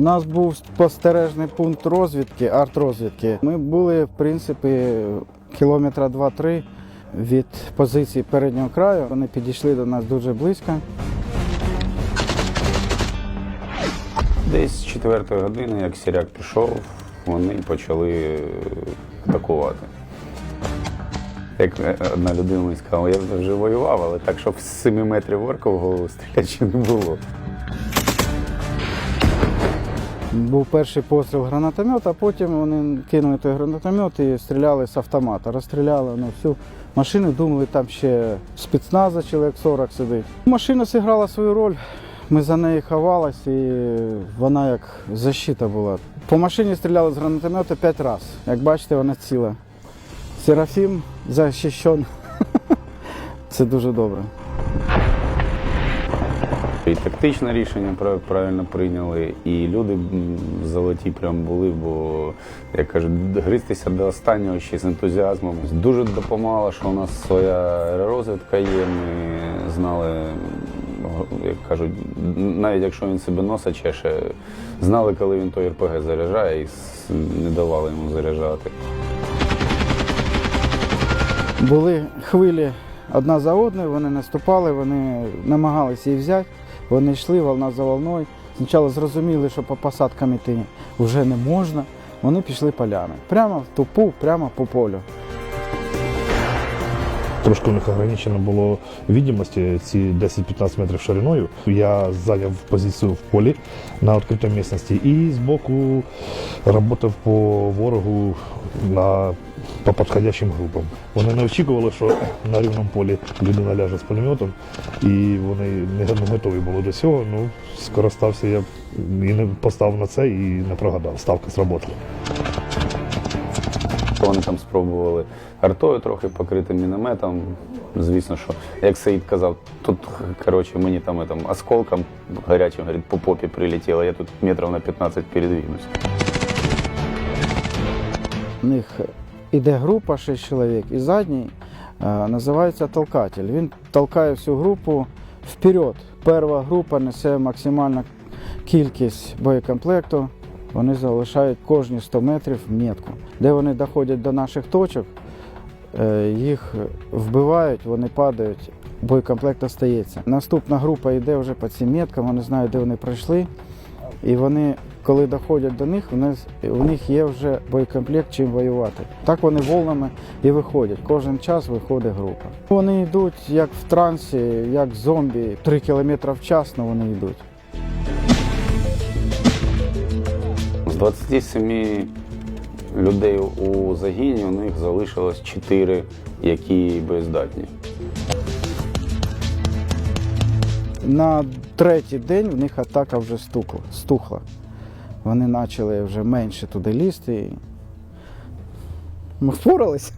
У нас був спостережний пункт розвідки, арт-розвідки. Ми були, в принципі, кілометра 2-3 від позиції переднього краю. Вони підійшли до нас дуже близько. Десь з четвертої години, як сіряк пішов, вони почали атакувати. Як одна людина мені сказала, я вже воював, але так, щоб з 7 метрів орка в голову стріляти ще не було. Був перший постріл гранатомета, а потім вони кинули той гранатомет і стріляли з автомата. Розстріляли ну, всю машину, думали, там ще спецназа чоловік 40 сидить. Машина зіграла свою роль. Ми за нею ховались і вона як защита була. По машині стріляли з гранатомета 5 разів. Як бачите, вона ціла. Серафім захищен. Це дуже добре. І тактичне рішення правильно прийняли, і люди золоті прям були, бо, як кажуть, гристися до останнього ще з ентузіазмом. Дуже допомагало, що у нас своя аеророзвідка є. Ми знали, як кажуть, навіть якщо він себе носа чеше, знали, коли він той РПГ заряджає, і не давали йому заряджати. Були хвилі одна за одною, вони наступали, вони намагалися її взяти, вони йшли волна за волною. Спочатку зрозуміли, що по посадкам іти вже не можна. Вони пішли полями. Прямо в тупу, прямо по полю. Трошки у них ограничено було відомості ці 10-15 метрів шириною. Я зайняв позицію в полі на відкритій місцевості і збоку працював по ворогу на, по підходящим групам. Вони не очікували, що на рівному полі людина ляже з пулеметом, і вони не готові були до цього. Ну, скористався я і не поставив на це і не прогадав. Ставка сработала. Вони там спробували артою трохи покрити мінометом. Звісно, що як Саїд казав, тут коротше мені там, там осколком гарячим говорить, по попі прилетіло, я тут метрів на 15 передвинусь. У них іде група 6 чоловік, і задній е, називається толкатель. Він толкає всю групу вперед. Перша група несе максимальну кількість боєкомплекту. Вони залишають кожні 100 метрів метку. Де вони доходять до наших точок, е, їх вбивають, вони падають, боєкомплект остається. Наступна група йде вже по цим меткам, вони знають, де вони пройшли. І вони, коли доходять до них, у них, є вже боєкомплект чим воювати. Так вони волнами і виходять. Кожен час виходить група. Вони йдуть як в трансі, як зомбі, 3 км в час, але вони йдуть. З 27 людей у загіні у них залишилось 4, які боєздатні. На третій день в них атака вже стукла, стухла. Вони почали вже менше туди лізти. і Ми впоралися.